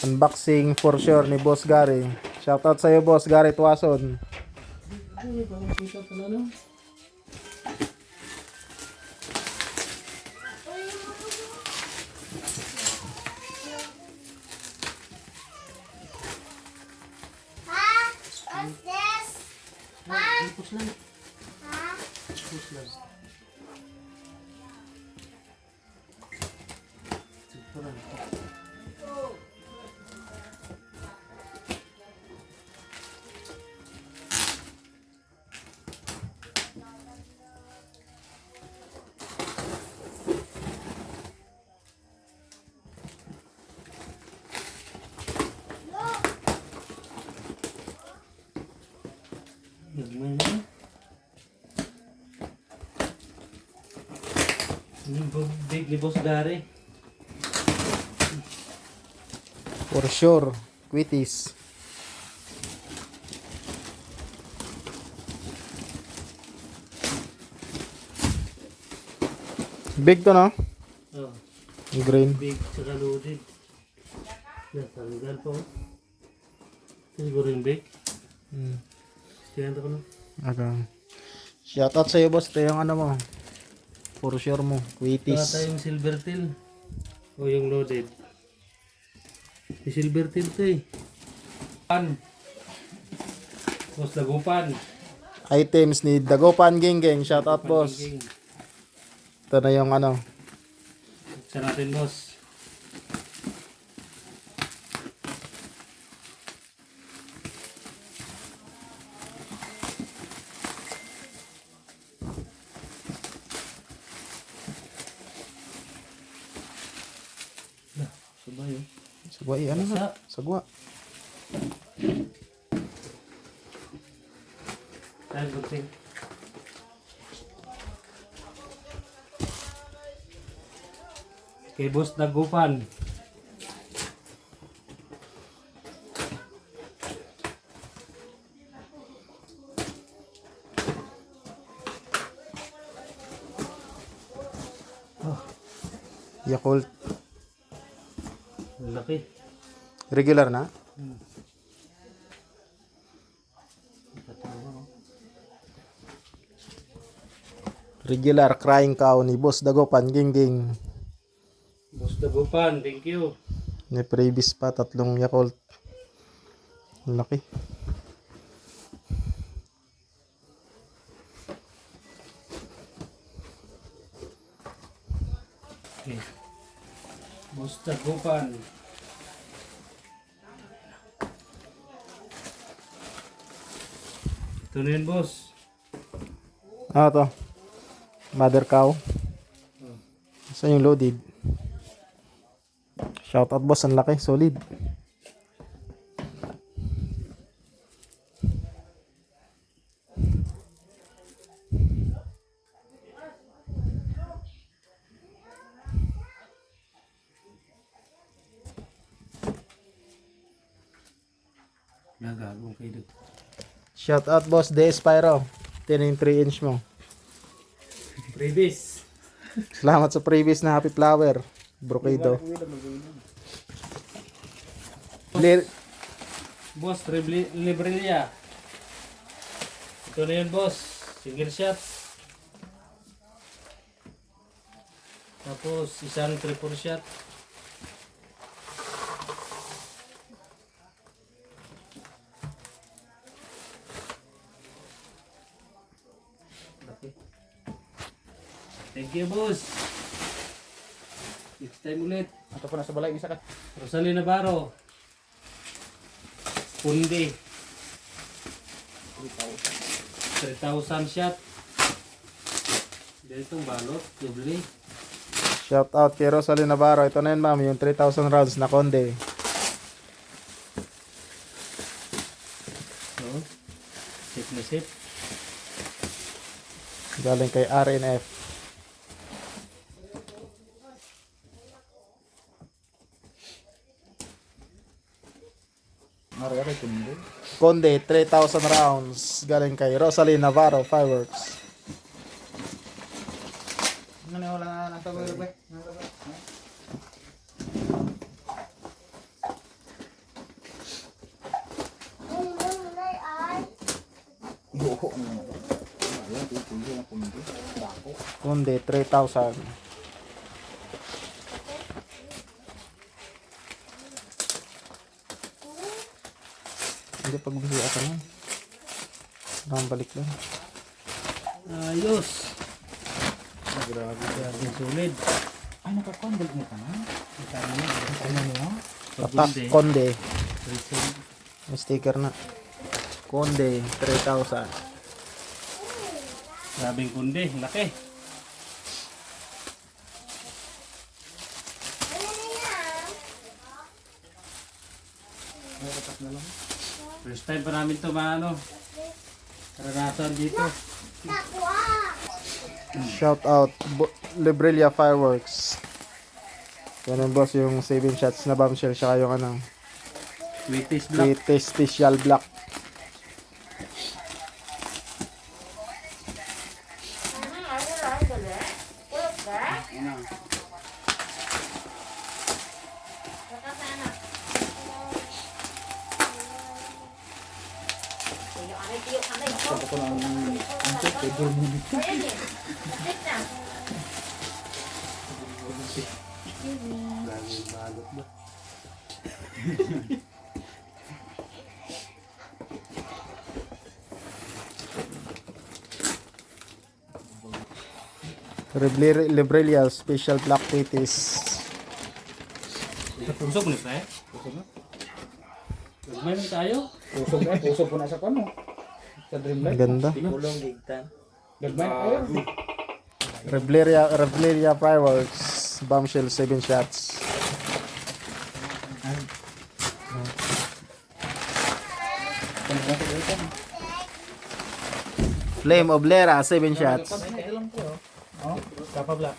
Unboxing for sure ni Boss Gary. Shoutout sa iyo, Boss Gary this? Ipos lang. Ha? Ipos lang. Ito lang. Big ni Boss Gary. For sure. Quitties. Big to no? Oh, Green. big tsaka loaded. Natanggal pa oh. Siguro yung big. Hmm. Tingnan ko na. Okay. Shoutout sa iyo, boss. Ito yung ano mo. For sure mo. Saka Quitties. tayong silver tail. O yung loaded. Yung silver tail to eh. Pan. Boss Lagupan. Items ni Dagopan Gengeng. Shoutout, boss. Pangging. Ito na yung ano. Buksan natin boss. Sagwa, eh, ano? Basa. Sagwa. Gunting. Kay boss Dagupan. Yakult. Laki. Regular na? Regular crying cow ni Boss Dagopan Gengeng. Boss Dagupan, thank you. May previous pa, tatlong Yakult. Ang laki. Okay. Boss Dagupan. Ito na yun, boss. Ah, to. Mother cow. Saan yung loaded? Shoutout boss, ang laki, solid. Nagagong kayo dito. Shoutout boss, De Spyro. Na yung 3 inch mo. Previs. Salamat sa previous na happy flower. Brocado. Lir Boss, Rebli- Librelia. Ito na yun, boss. Single shot. Tapos, isang triple shot. Laki. Thank you, boss. Next time ulit. Ito po nasa balay, isa ka. Rosalie Navarro. Pundi. 3,000 shot. Dito balot, doble. Shoutout kay Rosalie Navarro. Ito na yun ma'am, yung 3,000 rounds na konde. No? Sip na sip. Galing kay RNF. Marere Kunde. Kunde, 3,000 rounds. Galing kay Rosalie Navarro Fireworks. Ano na wala na eh. nasa 3,000. Hindi pagbisiya ka na. Parang balik lang. Ayos. Ah, grabe. Yung solid. Ay, nakakonvert mo ka na? Ano niyo? Tatak Pagbundi. Konde. Solid. May sticker na. Konde 3,000. Grabing kundi. Laki. First time pa namin ito maano. Karanasan dito. Shout out Bu- Librelia Fireworks. Yan ang boss yung saving shots na bombshell siya yung ano, Sweetest block. Sweet Special Black. Grabing balot ba? Libre- Librelia Special Black Wheaties. Pusok ni pre. Pusok na. Gagmay lang tayo. Pusog na, pusog ko na sa kano. Sa Dreamlight. Ganda. Pulong gigtan. Gagmay na kayo. Librelia, Librelia Fireworks. Bombshell 7 shots. Flame Oblera 7 shots. Oh, kapabla.